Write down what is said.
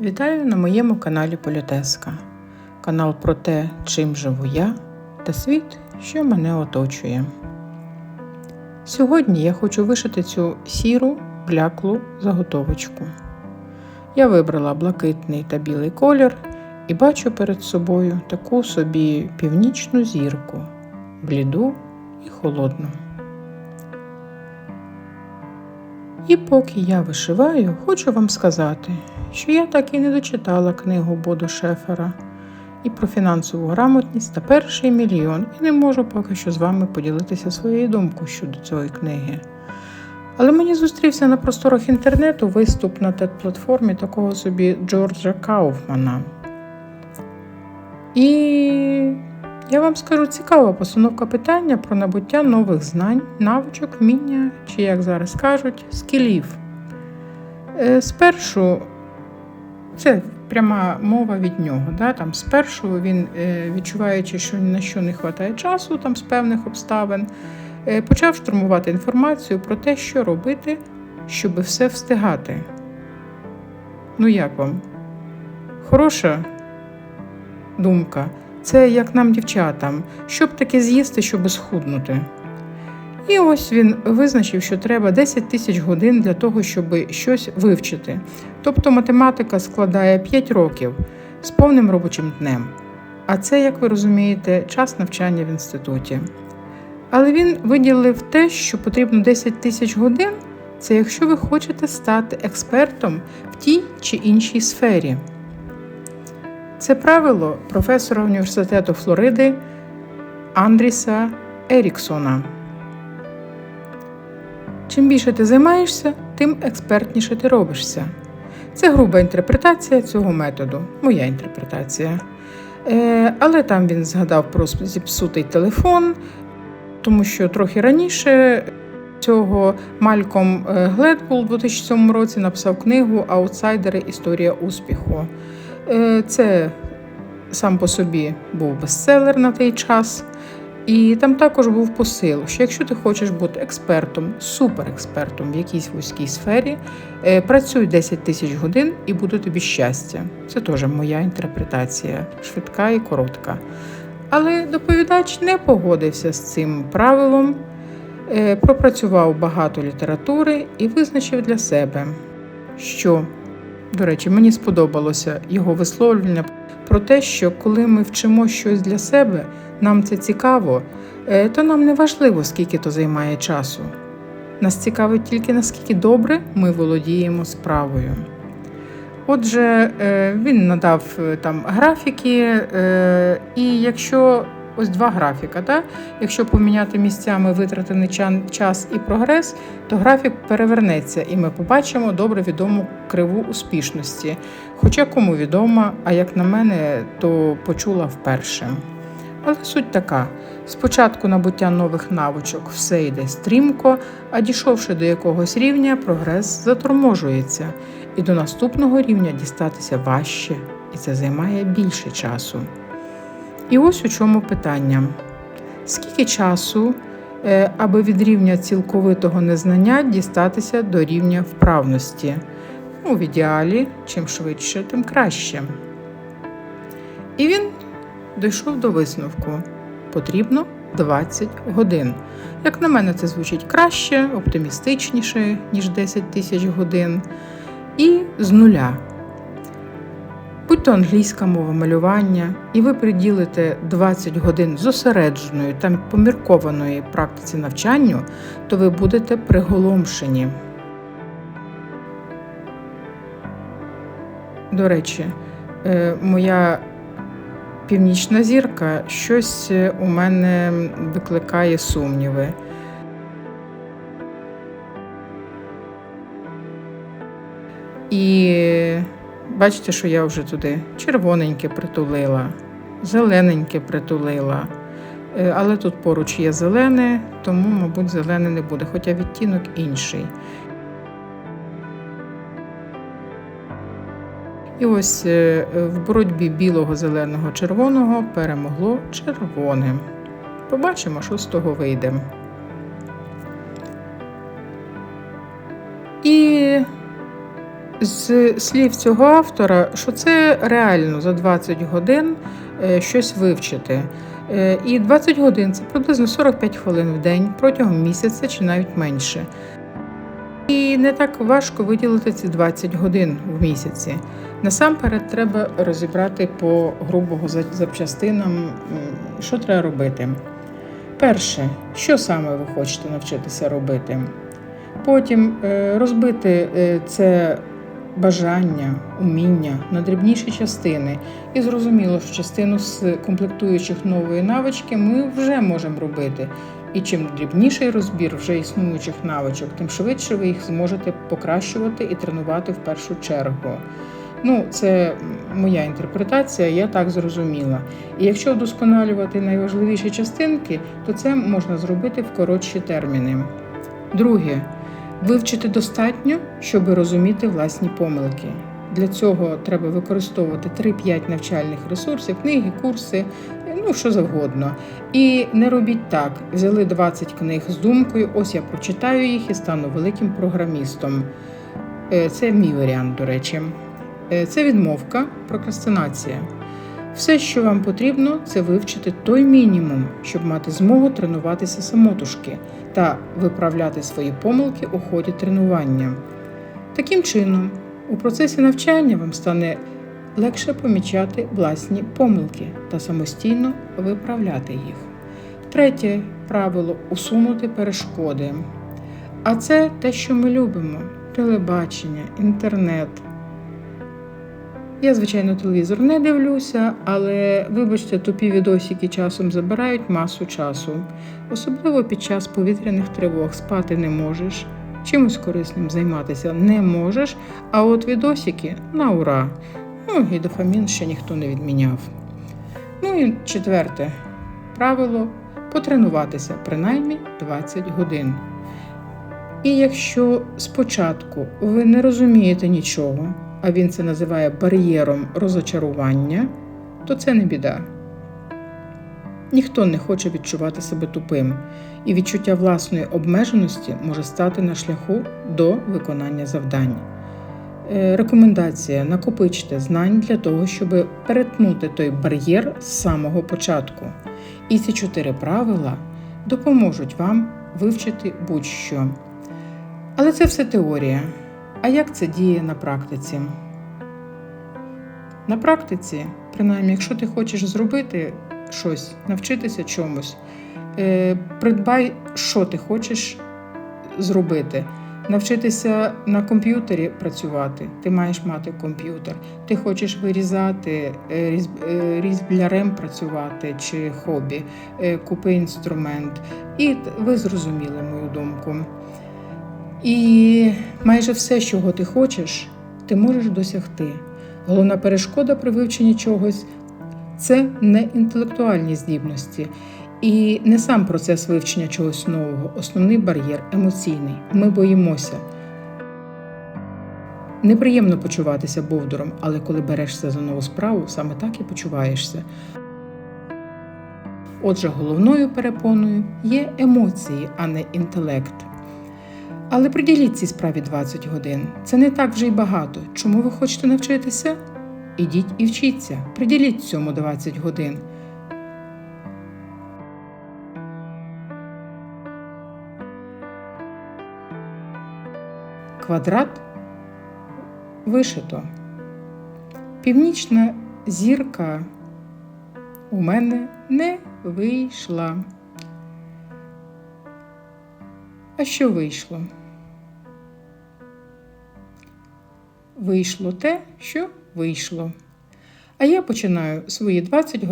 Вітаю на моєму каналі Політеска. Канал про те, чим живу я та світ, що мене оточує. Сьогодні я хочу вишити цю сіру бляклу заготовочку. Я вибрала блакитний та білий колір і бачу перед собою таку собі північну зірку, бліду і холодну. І поки я вишиваю, хочу вам сказати, що я так і не дочитала книгу Бодо Шефера і про фінансову грамотність та перший мільйон, і не можу поки що з вами поділитися своєю думкою щодо цієї книги. Але мені зустрівся на просторах інтернету виступ на тет-платформі такого собі Джорджа Кауфмана. І я вам скажу цікава постановка питання про набуття нових знань, навичок, вміння, чи, як зараз кажуть, скілів. Е, Спершу це пряма мова від нього. Да? Там Спершу він, е, відчуваючи, що ні на що не вистачає часу, там з певних обставин, е, почав штурмувати інформацію про те, що робити, щоб все встигати. Ну, як вам? Хороша думка. Це як нам, дівчатам, щоб таке з'їсти, щоб схуднути. І ось він визначив, що треба 10 тисяч годин для того, щоб щось вивчити. Тобто математика складає 5 років з повним робочим днем. А це, як ви розумієте, час навчання в інституті. Але він виділив те, що потрібно 10 тисяч годин, це якщо ви хочете стати експертом в тій чи іншій сфері. Це правило професора університету Флориди Андріса Еріксона. Чим більше ти займаєшся, тим експертніше ти робишся. Це груба інтерпретація цього методу, моя інтерпретація. Е, але там він згадав про зіпсутий телефон, тому що трохи раніше цього Мальком Гледбул у 2007 році написав книгу Аутсайдери Історія успіху. Е, це сам по собі був бестселер на той час. І там також був посил, що якщо ти хочеш бути експертом, суперекспертом в якійсь вузькій сфері, е, працюй 10 тисяч годин і буде тобі щастя. Це теж моя інтерпретація, швидка і коротка. Але доповідач не погодився з цим правилом, е, пропрацював багато літератури і визначив для себе, що, до речі, мені сподобалося його висловлення про те, що коли ми вчимо щось для себе, нам це цікаво, е, то нам не важливо, скільки то займає часу. Нас цікавить тільки наскільки добре ми володіємо справою. Отже, е, він надав е, там графіки, і якщо ось два графіка, так? якщо поміняти місцями витратений час і прогрес, то графік перевернеться, і ми побачимо добре відому криву успішності. Хоча кому відомо, а як на мене, то почула вперше. Але суть така: спочатку набуття нових навичок все йде стрімко, а дійшовши до якогось рівня, прогрес заторможується, і до наступного рівня дістатися важче, і це займає більше часу. І ось у чому питання: скільки часу, е, аби від рівня цілковитого незнання дістатися до рівня вправності? У ідеалі, чим швидше, тим краще. І він дійшов до висновку. Потрібно 20 годин. Як на мене, це звучить краще, оптимістичніше, ніж 10 тисяч годин. І з нуля. Будь то англійська мова малювання, і ви приділите 20 годин зосередженої та поміркованої практиці навчанню, то ви будете приголомшені. До речі, е, моя Північна зірка щось е, у мене викликає сумніви. І бачите, що я вже туди червоненьке притулила, зелененьке притулила. Е, але тут поруч є зелене, тому, мабуть, зелене не буде, хоча відтінок інший. І ось е, в боротьбі білого, зеленого, червоного перемогло червоне. Побачимо, що з того вийде. З слів цього автора, що це реально за 20 годин е, щось вивчити. Е, І 20 годин це приблизно 45 хвилин в день протягом місяця чи навіть менше. І не так важко виділити ці 20 годин в місяці. Насамперед треба розібрати по грубого запчастинам, що треба робити. Перше, що саме ви хочете навчитися робити. Потім е, розбити це бажання, уміння на дрібніші частини. І зрозуміло, що частину з комплектуючих нової навички ми вже можемо робити. І чим дрібніший розбір вже існуючих навичок, тим швидше ви їх зможете покращувати і тренувати в першу чергу. Ну, це моя інтерпретація, я так зрозуміла. І якщо вдосконалювати найважливіші частинки, то це можна зробити в коротші терміни. Друге, вивчити достатньо, щоб розуміти власні помилки. Для цього треба використовувати 3-5 навчальних ресурсів, книги, курси, ну що завгодно. І не робіть так: взяли 20 книг з думкою, ось я прочитаю їх і стану великим програмістом. Е, Це мій варіант, до речі. Е, Це відмовка, прокрастинація. Все, що вам потрібно, це вивчити той мінімум, щоб мати змогу тренуватися самотужки та виправляти свої помилки у ході тренування. Таким чином, у процесі навчання вам стане легше помічати власні помилки та самостійно виправляти їх. Третє правило усунути перешкоди. А це те, що ми любимо: телебачення, інтернет. Я, звичайно, телевізор не дивлюся, але вибачте, тупі відосики часом забирають масу часу. Особливо під час повітряних тривог спати не можеш, чимось корисним займатися не можеш, а от відосики на ура. Ну і дофамін ще ніхто не відміняв. Ну і четверте правило потренуватися принаймні 20 годин. І якщо спочатку ви не розумієте нічого, а він це називає бар'єром розочарування, то це не біда. Ніхто не хоче відчувати себе тупим, і відчуття власної обмеженості може стати на шляху до виконання завдань. Е, Рекомендація накопичте знань для того, щоб перетнути той бар'єр з самого початку. І ці чотири правила допоможуть вам вивчити будь-що. Але це все теорія. А як це діє на практиці? На практиці, принаймні, якщо ти хочеш зробити щось, навчитися чомусь, е, придбай, що ти хочеш зробити. Навчитися на комп'ютері працювати, ти маєш мати комп'ютер. Ти хочеш вирізати е, різб- е, різблярем працювати чи хобі, купи інструмент. І ви зрозуміли мою думку. І майже все, чого ти хочеш, ти можеш досягти. Головна перешкода при вивченні чогось це не інтелектуальні здібності і не сам процес вивчення чогось нового, основний бар'єр емоційний. Ми боїмося. Неприємно почуватися бовдуром, але коли берешся за нову справу, саме так і почуваєшся. Отже, головною перепоною є емоції, а не інтелект. Але приділіть цій справі 20 годин. Це не так вже й багато. Чому ви хочете навчитися? Ідіть і вчіться. Приділіть цьому 20 годин. Квадрат вишито. Північна зірка у мене не вийшла. А що вийшло? Вийшло те, що вийшло. А я починаю свої 20 годин.